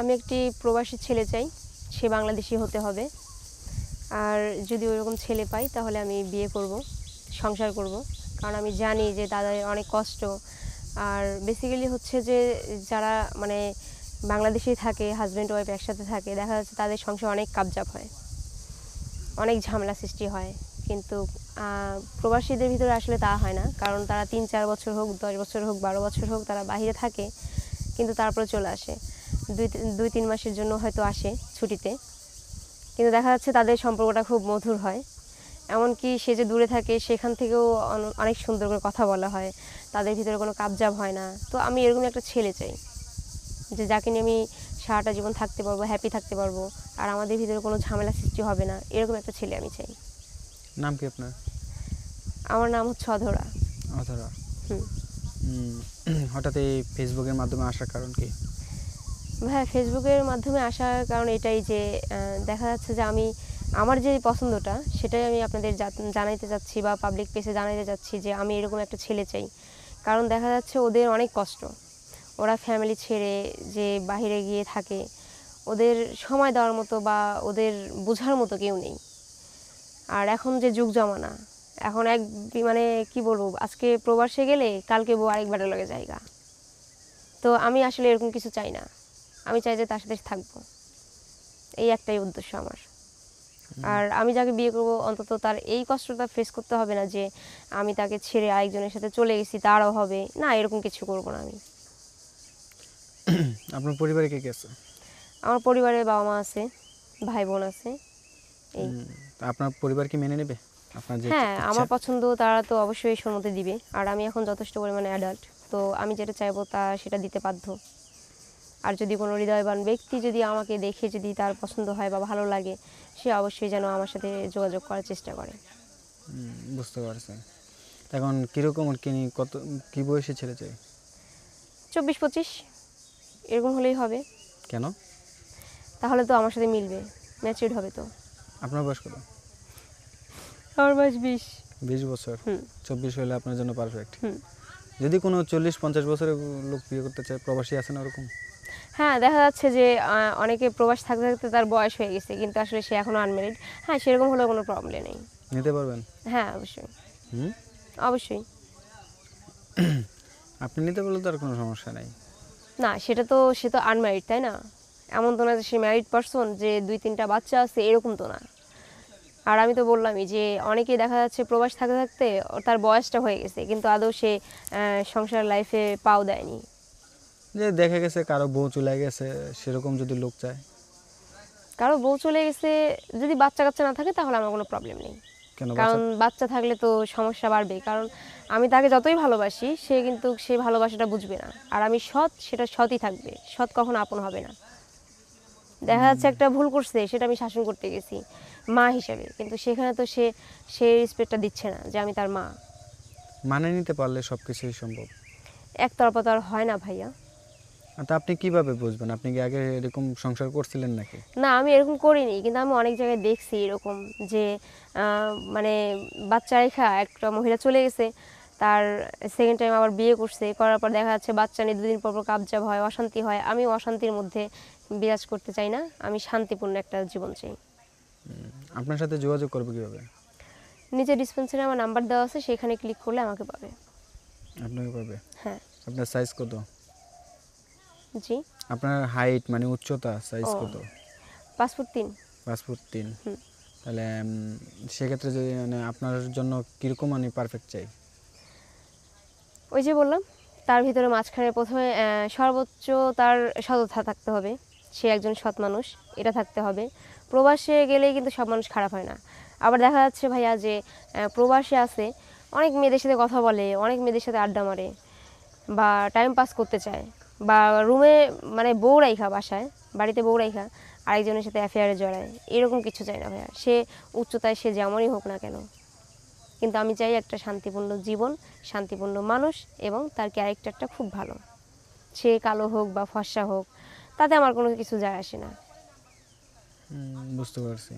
আমি একটি প্রবাসী ছেলে চাই, সে বাংলাদেশি হতে হবে। আর যদি ওইরকম ছেলে পাই, তাহলে আমি বিয়ে করব, সংসার করব। কারণ আমি জানি যে তাদের অনেক কষ্ট। আর বেসিক্যালি হচ্ছে যে যারা মানে বাংলাদেশেই থাকে হাজব্যান্ড ওয়াইফ একসাথে থাকে, দেখা যাচ্ছে তাদের সংসার অনেক কাবজাব হয়। অনেক ঝামেলা সৃষ্টি হয়। কিন্তু প্রবাসীদের ভিতরে আসলে তা হয় না। কারণ তারা তিন চার বছর হোক, দশ বছর হোক, বারো বছর হোক তারা বাইরে থাকে, কিন্তু তারপরে চলে আসে। দুই দুই তিন মাসের জন্য হয়তো আসে ছুটিতে। কিন্তু দেখা যাচ্ছে তাদের সম্পর্কটা খুব মধুর হয়। এমনকি সে যে দূরে থাকে সেখান থেকেও অন- অনেক সুন্দর করে কথা বলা হয়। তাদের ভিতরে কোনো কাবজাব হয় না। তো আমি এরকম একটা ছেলে চাই যে যাকে নিয়ে আমি সারাটা জীবন থাকতে পারব হ্যাপি থাকতে পারব আর আমাদের ভিতরে কোনো ঝামেলা সৃষ্টি হবে না। এরকম একটা ছেলে আমি চাই। নাম কি আপনার? আমার নাম হচ্ছে অধরা। হুম। হুম, হঠাৎ এই ফেসবুকের মাধ্যমে আসার কারণ কি? হ্যাঁ ফেসবুকের মাধ্যমে আসার কারণ এটাই যে দেখা যাচ্ছে যে আমি, আমার যে পছন্দটা, সেটাই আমি আপনাদের জানাইতে চাচ্ছি বা পাবলিক প্লেসে জানাইতে চাচ্ছি যে আমি এরকম একটা ছেলে চাই। কারণ দেখা যাচ্ছে ওদের অনেক কষ্ট। ওরা ফ্যামিলি ছেড়ে যে বাইরে গিয়ে থাকে, ওদের সময় দেওয়ার মতো বা ওদের বোঝার মতো কেউ নেই। আর এখন যে যুগ জমানা, এখন এক মানে কি বলব, আজকে প্রবাসে গেলে কালকে বউ আরেকবারের লগে জায়গা। তো আমি আসলে এরকম কিছু চাই না। আমি চাই যে তার সাথে থাকব। এই একটাই উদ্দেশ্য আমার। আর আমি যাকে বিয়ে করব অন্তত তার এই কষ্টটা ফেস করতে হবে না যে আমি তাকে ছেড়ে আরেকজনের সাথে চলে গেছি তারও হবে। না এরকম কিছু করব না আমি। আপনার পরিবারে কে কে আছে? আমার পরিবারে বাবা মা আছে ভাই বোন আছে। এই। আপনার পরিবার কি মেনে নেবে? আপনার যে হ্যাঁ আমার পছন্দ তারা তো অবশ্যই সম্মতি দিবে। আর আমি এখন যথেষ্ট পরিমাণে অ্যাডাল্ট তো আমি যেটা চাইব তা সেটা দিতে বাধ্য। আর যদি কোনো হৃদয়বান ব্যক্তি যদি আমাকে দেখে যদি তার পছন্দ হয় বা ভালো লাগে সে অবশ্যই যেন আমার সাথে যোগাযোগ করার চেষ্টা করে। বুঝতে পারছি এখন কীরকম কি নি- কত কি বয়সে ছেলে চাই? চব্বিশ পঁচিশ এরকম হলেই হবে। কেন? তাহলে তো আমার সাথে মিলবে ম্যাচিউর হবে তো। আপনার বয়স কত? আমার বয়স বিশ। বিশ বছর। চব্বিশ হলে আপনার জন্য পারফেক্ট যদি কোনো চল্লিশ পঞ্চাশ বছরের লোক বিয়ে করতে চায় প্রবাসী আছে না ওরকম? হ্যাঁ দেখা যাচ্ছে যে অনেকে প্রবাস থাকতে থাকতে তার বয়স হয়ে গেছে কিন্তু আসলে সে এখনও আনমেরিড হ্যাঁ সেরকম হলেও কোনো প্রবলেম নেই। নিতে পারবেন? হ্যাঁ অবশ্যই। হুম? অবশ্যই। আপনি নিতে পারলে তো আর কোনো সমস্যা নাই। না সেটা তো সে তো আনম্যারিড তাই না? এমন তো না যে সে ম্যারিড পারসন যে দুই তিনটা বাচ্চা আছে এরকম তো না। আর আমি তো বললামই যে অনেকে দেখা যাচ্ছে প্রবাস থাকতে থাকতে তার বয়সটা হয়ে গেছে কিন্তু আদৌ সে সংসার লাইফে পাও দেয়নি। যে দেখা গেছে কারও বউ চলে গেছে সেরকম যদি লোক চায়। কারও বউ চলে গেছে যদি বাচ্চা কাচ্চা না থাকে তাহলে আমার কোনো প্রবলেম নেই। কারণ বাচ্চা- থাকলে তো সমস্যা বাড়বে। কারণ আমি তাকে যতই ভালোবাসি সে কিন্তু সে ভালোবাসাটা বুঝবে না। আর আমি সৎ সেটা সৎই থাকবে। সৎ কখনো আপন হবে না। দেখা যাচ্ছে একটা ভুল করছে সেটা আমি শাসন করতে গেছি মা হিসেবে। কিন্তু সেখানে তো সে সে রেসপেক্টটা দিচ্ছে না যে আমি তার মা। মানে নিতে পারলে সব কিছুই সম্ভব। একতরফা তো আর হয় না ভাইয়া। তা আপনি কীভাবে বুঝবেন? আপনি কি আগে এরকম সংসার করছিলেন নাকি? না আমি এরকম করিনি কিন্তু আমি অনেক জায়গায় দেখছি এরকম যে মানে বাচ্চা রেখা একটা মহিলা চলে গেছে তার সেকেন্ড টাইম আবার বিয়ে করছে করার পর দেখা যাচ্ছে বাচ্চা নিয়ে দুদিন পর পর কাবজাব হয় অশান্তি হয়। আমি অশান্তির মধ্যে বিরাজ করতে চাই না আমি শান্তিপূর্ণ একটা জীবন চাই। আপনার সাথে যোগাযোগ করবে কীভাবে? নিচে ডিসপেন্সারে আমার নাম্বার দেওয়া আছে সেখানে ক্লিক করলে আমাকে পাবে। আপনাকে পাবে? হ্যাঁ। আপনার সাইজ কত? জি। আপনার হাইট মানে উচ্চতা সাইজ। কত? পাসপোর্ট তিন। পাঁচ ফুট তিন। তাহলে সেক্ষেত্রে যদি মানে আপনার জন্য কীরকম আমি পারফেক্ট চাই? ওই যে বললাম তার ভিতরে মাঝখানে প্রথমে সর্বোচ্চ তার সততা থাকতে হবে। সে একজন সৎ মানুষ এটা থাকতে হবে। প্রবাসে গেলেই কিন্তু সব মানুষ খারাপ হয় না। আবার দেখা যাচ্ছে ভাইয়া যে প্রবাসে আছে অনেক মেয়েদের সাথে কথা বলে অনেক মেয়েদের সাথে আড্ডা মারে বা টাইম পাস করতে চায়। বা রুমে মানে বউ রাইখা বাসায়, বাড়িতে বউ রাইখা, আরেকজনের সাথে অ্যাফেয়ারে জড়ায়, এরকম কিছু চাই না ভাইয়া। সে উচ্চতায়, সে যেমনই হোক না কেন। কিন্তু আমি চাই একটা শান্তিপূর্ণ জীবন, শান্তিপূর্ণ মানুষ এবং তার ক্যারেক্টারটা খুব ভালো। সে কালো হোক বা ফর্সা হোক, তাতে আমার কোনো কিছু যায় আসে না। বুঝতে পারছি।